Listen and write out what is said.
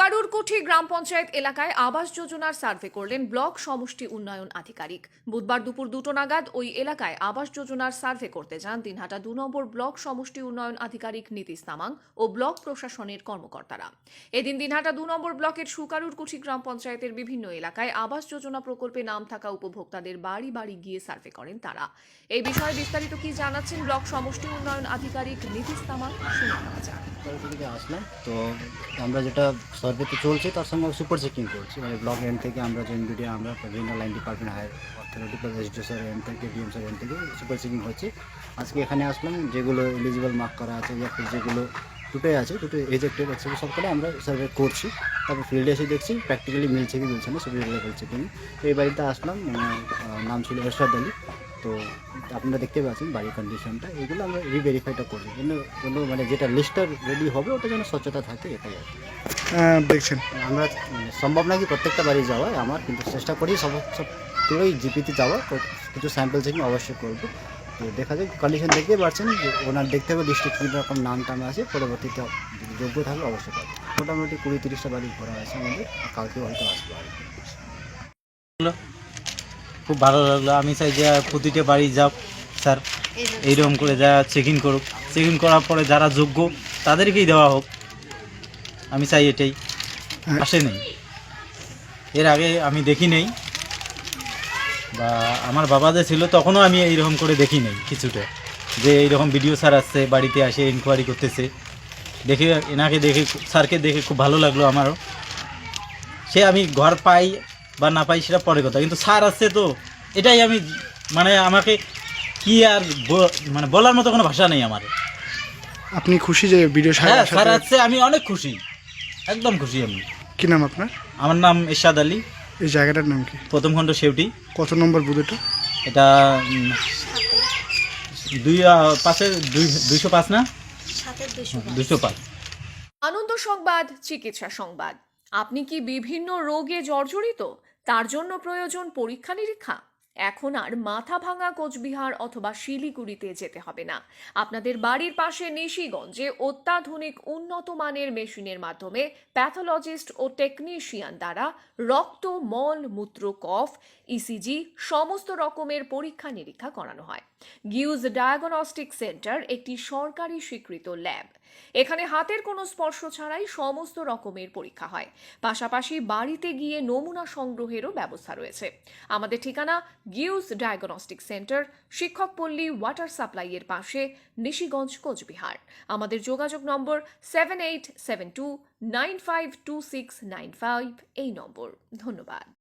সুকারুরকুঠি গ্রাম পঞ্চায়েত এলাকায় আবাস যোজনার সার্ভে করলেন ব্লক সমষ্টি উন্নয়ন আধিকারিক। বুধবার দুপুর দুটো নাগাদ ওই এলাকায় আবাস যোজনার সার্ভে করতে যান দিনহাটা দু নম্বর ব্লক সমষ্টি উন্নয়ন আধিকারিক নীতিশ তামাং ও ব্লক প্রশাসনের কর্মকর্তারা। এদিন দিনহাটা দু নম্বর ব্লকের সুকারুরকুঠি গ্রাম পঞ্চায়েতের বিভিন্ন এলাকায় আবাস যোজনা প্রকল্পে নাম থাকা উপভোক্তাদের বাড়ি বাড়ি গিয়ে সার্ভে করেন তারা। এই বিষয়ে বিস্তারিত কি জানাচ্ছেন ব্লক সমষ্টি উন্নয়ন আধিকারিক নীতিশ তামাং তো আমরা যেটা সার্ভেতে চলছে, তার সঙ্গে সুপার চেকিং করছি। মানে ব্লক এন্ড থেকে আমরা যে মিডিয়া আমরা বিভিন্ন line department higher authority SDO sir and থেকে ডিএম স্যার এন্ড থেকে সুপার চেকিং হচ্ছে। আজকে এখানে আসলাম, যেগুলো এলিজিবল মার্ক করা আছে যেগুলো দুটোই আছে দুটো এজেক্টেড এক্সেপ্ট সব করে আমরা সার্ভে করছি। তারপর ফিল্ডে এসে দেখছি প্র্যাকটিক্যালি মিলছে কি মিলছে না সুপার লেভেল চেকিং তো এই বাড়িতে আসলাম মানে নাম ছিল এরশাদ আলী। তো আপনারা দেখতে পাচ্ছেন বাড়ির কন্ডিশনটা এগুলো আমরা রিভেরিফাইটা করছি জন্য মানে যেটা লিস্টটা রেডি হবে, ওটা যেন স্বচ্ছতা থাকে, এটাই আর কি। আহ, দেখছেন। আমরা সম্ভব নাকি প্রত্যেকটা বাড়ি যাওয়া আমার কিন্তু চেষ্টা করি সব সব পুরোই জিপিতে যাওয়া কিছু স্যাম্পল চেকিং অবশ্যই করব। তো দেখা যাক কন্ডিশন দেখতে পাচ্ছেন যে ওনার দেখতে হবে ডিস্ট্রিক্ট কী রকম নাম টাম আছে পরবর্তীতে যদি যোগ্য থাকলে অবশ্যই পাবে মোটামুটি কুড়ি তিরিশটা বাড়ি ঘোরা আছে আমাদের কালকে হয়তো আসবে আর খুব ভালো লাগল আমি চাই যে প্রতিটা বাড়ি যাক স্যার এইরকম করে যা চেক ইন করুক। চেক ইন করার পরে যারা যোগ্য তাদেরকেই দেওয়া হোক। আমি চাই এটাই। আসে নেই। এর আগে আমি দেখি নেই। বা আমার বাবা যে ছিল তখনও আমি এইরকম করে দেখি নেই কিছুটা। যে এইরকম ভিডিও স্যার আসছে বাড়িতে আসে ইনকোয়ারি করতেছে। দেখে এনাকে দেখে স্যারকে দেখে খুব ভালো লাগল আমারও। সে আমি ঘর পাই বা না পাই সেটা পরে কথা। কিন্তু স্যার আসছে তো এটাই আমি মানে আমাকে কি আর মানে বলার মতো কোনো ভাষা নেই আমার। আপনি খুশি যে ভিডিও হ্যাঁ স্যার আসছে আমি অনেক খুশি। একদম খুশি আমি। কি নাম আপনার? আমার নাম এরশাদ আলী। এই জায়গাটার নাম কি? প্রথম খণ্ড সেউটি। কত নম্বর বুথ এটা? এটা উম, দুই আহ, পাশে দুই দুইশো পাঁচ না? দুইশো পাঁচ। আনন্দ সংবাদ চিকিৎসা সংবাদ। আপনি কি বিভিন্ন রোগে জর্জরিত? তার জন্য প্রয়োজন পরীক্ষা নিরীক্ষা এখন আর মাথা ভাঙা কোচবিহার অথবা শিলিগুড়িতে যেতে হবে না। আপনাদের বাড়ির পাশে নিশিগঞ্জে অত্যাধুনিক উন্নত মানের মেশিনের মাধ্যমে প্যাথোলজিস্ট ও টেকনিশিয়ান দ্বারা রক্ত, মল, মূত্র, কফ ইসিজি সমস্ত রকমের পরীক্ষা নিরীক্ষা করানো হয়। গিউজ ডায়াগনস্টিক সেন্টার একটি সরকারি স্বীকৃত ল্যাব। এখানে হাতের কোনো স্পর্শ ছাড়াই সমস্ত রকমের পরীক্ষা হয়। পাশাপাশি বাড়িতে গিয়ে নমুনা সংগ্রহেরও ব্যবস্থা রয়েছে। আমাদের ঠিকানা গিউজ ডায়াগনস্টিক সেন্টার শিক্ষকপল্লী ওয়াটার সাপ্লাইয়ের পাশে নিশিগঞ্জ, কোচবিহার। আমাদের যোগাযোগ number seven eight seven two nine five two six nine five এই নম্বর। ধন্যবাদ।